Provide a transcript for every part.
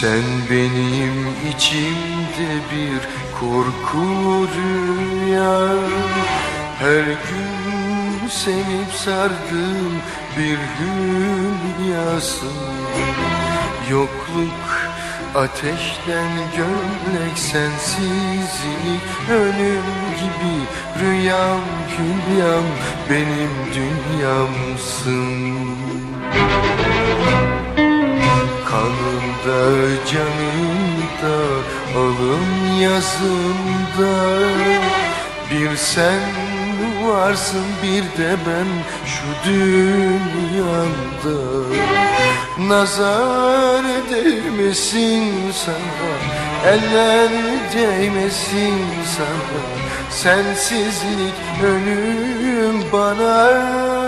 Sen benim içimde bir korku rüya Her gün sevip sardığım bir hülyasın Yokluk ateşten gömlek sensizlik Ölüm gibi rüyam hülyam benim dünyamsın Kanımda canımda alın yazımda. Bir sen varsın bir de ben şu dünyada Nazar değmesin sana Eller değmesin sana. Sensizlik ölüm bana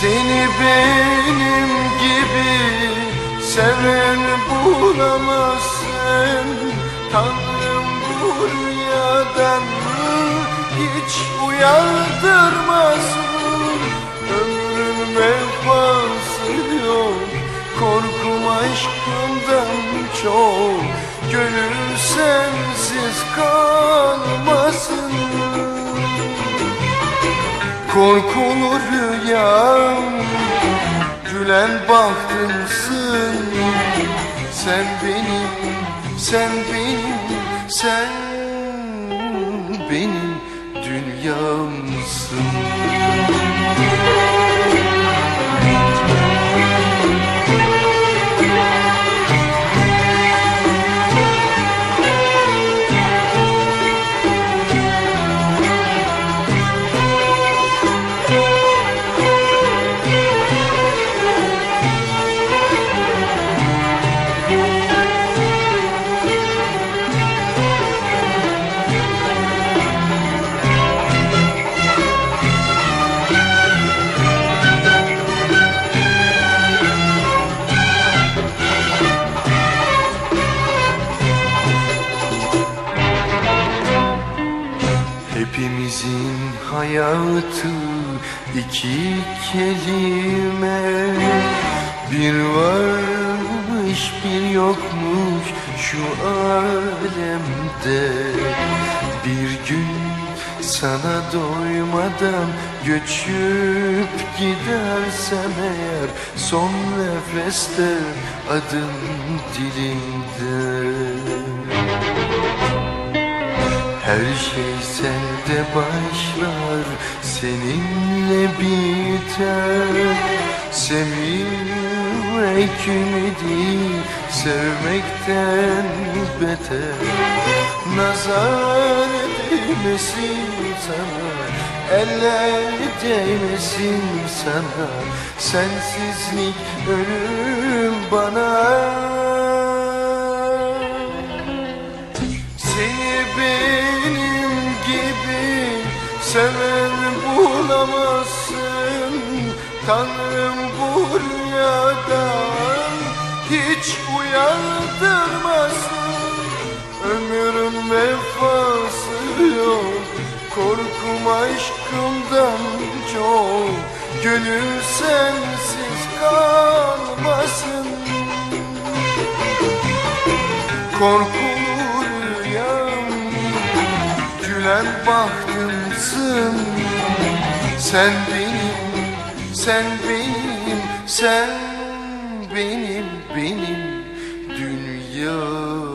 seni benim gibi seven bulamazsın. Tanrım bu rüyadan hiç uyandırmasın Ömrün vefası yok korkum aşkımdan çok. Gönül sensiz kalmasın Korkulu rüyam Gülen bahtımsın. Sen benim, sen benim, sen benim dünyamsın Hepimizin hayatı iki kelime. Bir varmış bir yokmuş şu alemde. Bir gün sana doymadan göçüp gidersem eğer Son nefeste adım dilimde her şey sende başlar, seninle biter. Sevilmek ümidi, sevmekten beter. Nazar değmesin sana, eller değmesin sana. Sensizlik ölüm bana bulamazsın Tanrım bu rüyadan hiç uyandırmasın. Ömrüm vefası yok Korkum aşkımdan çok. Gönül sensiz kalmasın. Korkulu rüyam Gülen bahtımsın Sen benim, sen benim, sen benim, benim dünyam